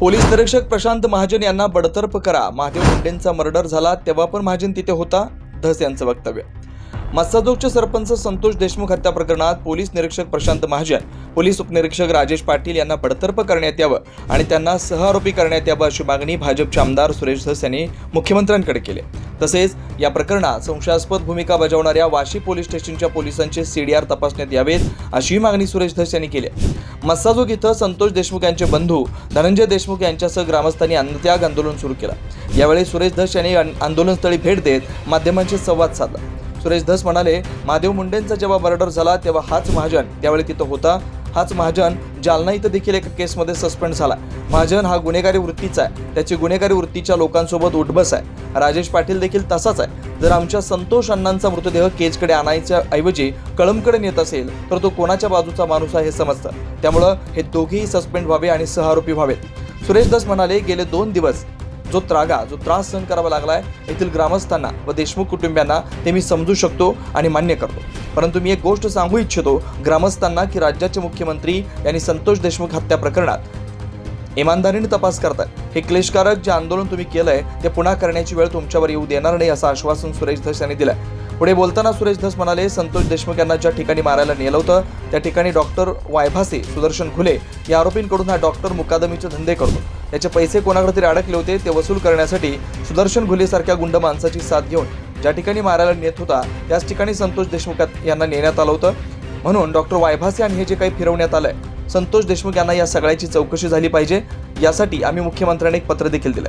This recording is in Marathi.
पोलीस निरीक्षक प्रशांत महाजन यांना बडतर्फ करा. महादेव मुंडेंचा मर्डर झाला तेव्हा पण महाजन तिथे होता धस यांचं वक्तव्य. मस्साजोगचे सरपंच संतोष देशमुख हत्या प्रकरणात पोलीस निरीक्षक प्रशांत महाजन पोलीस उपनिरीक्षक राजेश पाटील यांना बडतर्फ करण्यात यावं आणि त्यांना सहआरोपी करण्यात यावं अशी मागणी भाजपचे आमदार सुरेश धस यांनी मुख्यमंत्र्यांकडे केली. तसेच या प्रकरणात संशयास्पद भूमिका बजावणाऱ्या वाशी पोलीस स्टेशनच्या पोलिसांचे सीडीआर तपासण्यात यावेत अशीही मागणी सुरेश धस यांनी केली मस्साजोग इथं संतोष देशमुख यांचे बंधू धनंजय देशमुख यांच्यासह ग्रामस्थांनी अन्नत्याग आंदोलन सुरू केलं. यावेळी सुरेश धस यांनी आंदोलनस्थळी भेट देत माध्यमांशी संवाद साधला. सुरेश धस म्हणाले महादेव मुंडेंचा जेव्हा मर्डर झाला तेव्हा हाच महाजन त्यावेळी तिथं होता. हाच महाजन. जालना इथं देखील एका केसमध्ये सस्पेंड झाला. महाजन हा गुन्हेगारी वृत्तीचा आहे. त्याची गुन्हेगारी वृत्तीच्या लोकांसोबत उठबस आहे. राजेश पाटील देखील तसाच आहे. जर आमच्या संतोष अण्णांचा मृतदेह केजकडे आणायच्या ऐवजी कळमकडे नेत असेल तर तो कोणाच्या बाजूचा माणूस आहे हे समजतं. त्यामुळं हे दोघेही सस्पेंड व्हावे आणि सहआरोपी व्हावेत. सुरेश दास म्हणाले गेले दोन दिवस जो त्रागा जो त्रास सहन करावा लागलाय येथील ग्रामस्थांना व देशमुख कुटुंबियांना ते मी समजू शकतो आणि मान्य करतो. परंतु मी एक गोष्ट सांगू इच्छितो ग्रामस्थांना की राज्याचे मुख्यमंत्री यांनी संतोष देशमुख हत्या प्रकरणात इमानदारीने तपास करतात हे क्लेशकारक जे आंदोलन तुम्ही केलंय ते पुन्हा करण्याची वेळ तुमच्यावर येऊ देणार नाही असं आश्वासन सुरेश धस यांनी दिलंय. पुढे बोलताना सुरेश धस म्हणाले संतोष देशमुख यांना ज्या ठिकाणी मारायला नेलं होतं त्या ठिकाणी डॉक्टर वायभासे सुदर्शन खुले या आरोपींकडून हा डॉक्टर मुकादमीचे धंदे करतो. त्याचे पैसे कोणाकडे तरी अडकले होते ते वसूल करण्यासाठी सुदर्शन घुलेसारख्या गुंड माणसाची साथ घेऊन ज्या ठिकाणी मारायला नेत होता त्याच ठिकाणी संतोष देशमुख यांना नेण्यात आलं होतं. म्हणून डॉक्टर वायभासे आणि हे जे काही फिरवण्यात आलंय संतोष देशमुख यांना या सगळ्याची चौकशी झाली पाहिजे. यासाठी आम्ही मुख्यमंत्र्यांनी एक पत्र देखील दिलं